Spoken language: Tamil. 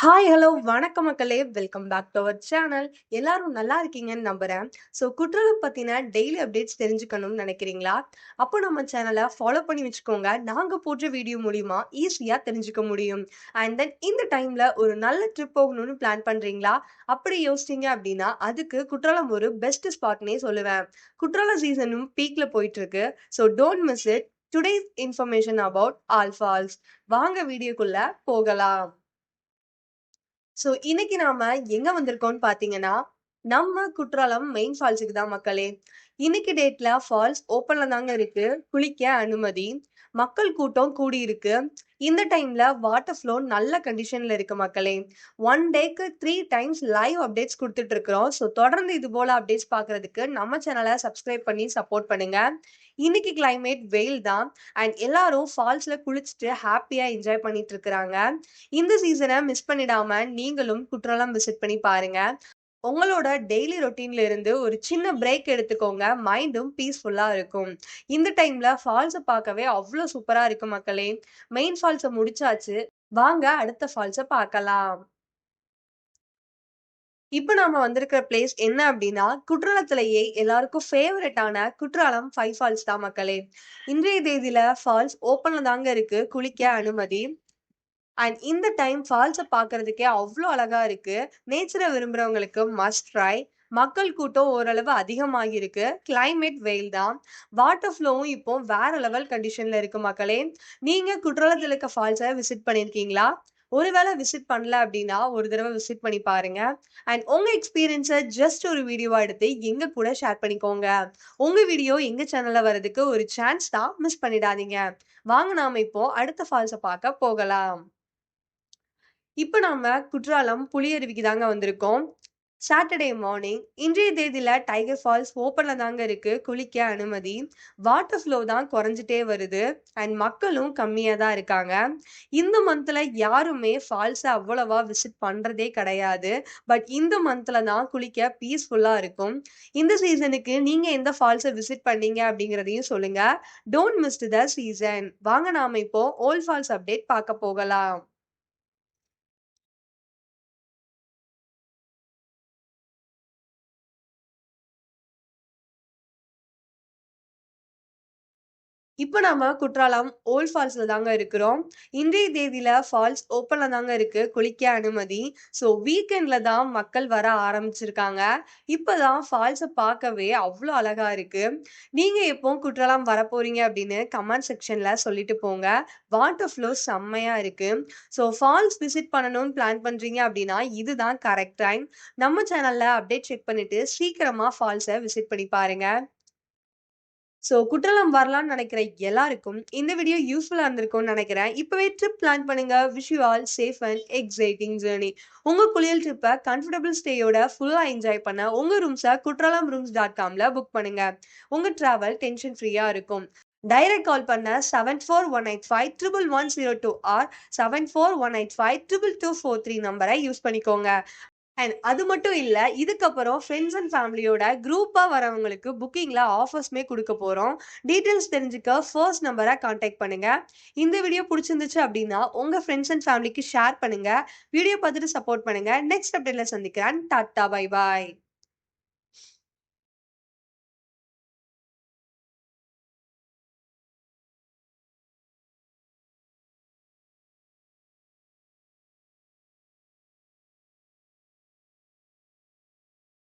ஹாய், ஹலோ, வணக்கம் மக்களே! Welcome back to our channel. எல்லாரும் நல்லா இருக்கீங்கன்னு நம்புறேன். ஸோ குற்றாலம் பற்றின டெய்லி அப்டேட்ஸ் தெரிஞ்சுக்கணும்னு நினைக்கிறீங்களா அப்போ நம்ம சேனலை ஃபாலோ பண்ணி வச்சுக்கோங்க. நாங்கள் போடுற வீடியோ மூலிமா ஈஸியாக தெரிஞ்சுக்க முடியும். அண்ட் தென் இந்த டைமில் ஒரு நல்ல ட்ரிப் போகணும்னு பிளான் பண்ணுறீங்களா அப்படி யோசிச்சீங்க அப்படின்னா அதுக்கு குற்றாலம் ஒரு பெஸ்ட் ஸ்பாட்னே சொல்லுவேன். குற்றாலம் சீசனும் பீக்கில் போயிட்டுருக்கு. So don't miss it. Today's information about all falls. வாங்க வீடியோக்குள்ளே போகலாம். ஸோ இன்னைக்கு நாம எங்க வந்திருக்கோம்னு பாத்தீங்கன்னா நம்ம குற்றாலம் மெயின் ஃபால்ஸுக்கு தான் மக்களே. இன்னைக்கு டேட்ல ஃபால்ஸ் ஓப்பன்ல தாங்க இருக்கு. குளிக்க அனுமதி. மக்கள் கூட்டம் கூடியிருக்கு. இந்த டைம்ல வாட்டர் ஃப்ளோ நல்ல கண்டிஷன்ல இருக்கு மக்களே. ஒன் டேக்கு த்ரீ டைம்ஸ் லைவ் அப்டேட்ஸ் கொடுத்துட்டு இருக்கிறோம். ஸோ தொடர்ந்து இது போல அப்டேட்ஸ் பார்க்கறதுக்கு நம்ம சேனலை சப்ஸ்கிரைப் பண்ணி சப்போர்ட் பண்ணுங்க. இன்னைக்கு கிளைமேட் வெயில் தான். அண்ட் எல்லாரும் ஃபால்ஸ்ல குளிச்சுட்டு ஹாப்பியா என்ஜாய் பண்ணிட்டு இருக்கிறாங்க. இந்த சீசனை மிஸ் பண்ணிடாம நீங்களும் குற்றாலம் விசிட் பண்ணி பாருங்க. உங்களோட டெய்லி ரொட்டீன்ல இருந்து ஒரு சின்ன பிரேக் எடுத்துக்கோங்க. மைண்டும் பீஸ்ஃபுல்லா இருக்கும். இந்த டைம்ல ஃபால்ஸை பார்க்கவே அவ்வளோ சூப்பரா இருக்கு மக்களே. மெயின் ஃபால்ஸை முடிச்சாச்சு. வாங்க அடுத்த ஃபால்ஸை பார்க்கலாம். இப்போ நாம வந்திருக்கிற பிளேஸ் என்ன அப்படின்னா குற்றாலத்திலேயே எல்லாருக்கும் ஃபேவரட்டான குற்றாலம் ஃபைவ் ஃபால்ஸ் தான் மக்களே. இன்றைய தேதியில ஃபால்ஸ் ஓப்பன்ல தாங்க இருக்கு. குளிக்க அனுமதி. அண்ட் இந்த டைம் ஃபால்ஸை பார்க்கறதுக்கே அவ்வளோ அழகாக இருக்குது நேச்சரை விரும்புகிறவங்களுக்கு மஸ்ட் ட்ரை. மக்கள் கூட்டம் ஓரளவு அதிகமாகி இருக்கு. கிளைமேட் வெயில் தான். வாட்டர் ஃப்ளோவும் இப்போ வேற லெவல் கண்டிஷன்ல இருக்கு மக்களே. நீங்க குற்றாலத்தில் இருக்க ஃபால்ஸை விசிட் பண்ணியிருக்கீங்களா? ஒருவேளை விசிட் பண்ணல அப்படின்னா ஒரு தடவை விசிட் பண்ணி பாருங்க. அண்ட் உங்க எக்ஸ்பீரியன்ஸை ஜஸ்ட் ஒரு வீடியோவா எடுத்து எங்க கூட ஷேர் பண்ணிக்கோங்க. உங்க வீடியோ எங்க சேனல்ல வரதுக்கு ஒரு சான்ஸ் தான். மிஸ் பண்ணிடாதீங்க. வாங்க நாம இப்போ அடுத்த ஃபால்ஸை பார்க்க போகலாம். இப்போ நாம குற்றாலம் புலியருவிக்கு தாங்க வந்திருக்கோம். Saturday morning. இன்றைய தேதியில் டைகர் ஃபால்ஸ் ஓப்பனில் தாங்க இருக்குது குளிக்க அனுமதி. வாட்டர் ஃப்ளோ தான் குறைஞ்சுட்டே வருது. அண்ட் மக்களும் கம்மியாக தான் இருக்காங்க. இந்த மந்தில் யாருமே ஃபால்ஸை அவ்வளவா விசிட் பண்ணுறதே கிடையாது. பட் இந்த மந்தில் தான் குளிக்க பீஸ்ஃபுல்லாக இருக்கும். இந்த சீசனுக்கு நீங்கள் எந்த ஃபால்ஸை விசிட் பண்ணீங்க அப்படிங்கிறதையும் சொல்லுங்கள் டோன்ட் மிஸ் த சீசன். வாங்க நாம இப்போ ஓல்ட் ஃபால்ஸ் அப்டேட் பார்க்க போகலாம். இப்போ நாம குற்றாலம் ஓல்ட் ஃபால்ஸ்ல தாங்க இருக்கிறோம். இன்றைய தேதியில ஃபால்ஸ் ஓப்பன்ல தாங்க இருக்கு. குளிக்க அனுமதி. ஸோ வீக்கெண்ட்ல தான் மக்கள் வர ஆரம்பிச்சிருக்காங்க. இப்போதான் தான் பார்க்கவே அவ்வளோ அழகா இருக்கு. நீங்க எப்போ குற்றாலம் வரப்போறீங்க அப்படின்னு கமெண்ட் செக்ஷன்ல சொல்லிட்டு போங்க. வாட்டர் ஃப்ளோ செம்மையா இருக்கு. ஸோ ஃபால்ஸ் விசிட் பண்ணணும்னு பிளான் பண்றீங்க அப்படின்னா இதுதான் கரெக்ட் டைம். நம்ம சேனல்ல அப்டேட் செக் பண்ணிட்டு சீக்கிரமா ஃபால்ஸை விசிட் பண்ணி பாருங்க. ஸோ குற்றாலம் வரலான்னு நினைக்கிற எல்லாருக்கும் இந்த வீடியோ யூஸ்ஃபுல்லாக இருந்திருக்கும்னு நினைக்கிறேன் இப்போவே ட்ரிப் பிளான் பண்ணுங்க. Wish you all safe and exciting journey உங்கள் குளியல் ட்ரிப்பை கம்ஃபர்டபுள் ஸ்டேயோட ஃபுல்லாக என்ஜாய் பண்ண உங்கள் ரூம்ஸை குற்றாலம் ரூம்ஸ் டாட் காமில் புக் பண்ணுங்க. உங்கள் ட்ராவல் டென்ஷன் ஃப்ரீயாக இருக்கும். டைரக்ட் கால் பண்ண 7418511102 or seven four one eight five triple two four three நம்பரை யூஸ் பண்ணிக்கோங்க. அண்ட் அது மட்டும் இல்ல, இதுக்கப்புறம் ஃப்ரெண்ட்ஸ் அண்ட் ஃபேமிலியோட குரூப்பா வரவங்களுக்கு புக்கிங்ல ஆஃபர்ஸ்மே கொடுக்க போறோம். டீட்டெயில்ஸ் தெரிஞ்சுக்க ஃபர்ஸ்ட் நம்பரை காண்டாக்ட் பண்ணுங்க. இந்த வீடியோ பிடிச்சிருந்துச்சு அப்படின்னா உங்க ஃப்ரெண்ட்ஸ் அண்ட் ஃபேமிலிக்கு ஷேர் பண்ணுங்க. வீடியோ பார்த்துட்டு சப்போர்ட் பண்ணுங்க. நெக்ஸ்ட் அப்டேட்ல சந்திக்கிறேன். டாட்டா பை பாய்.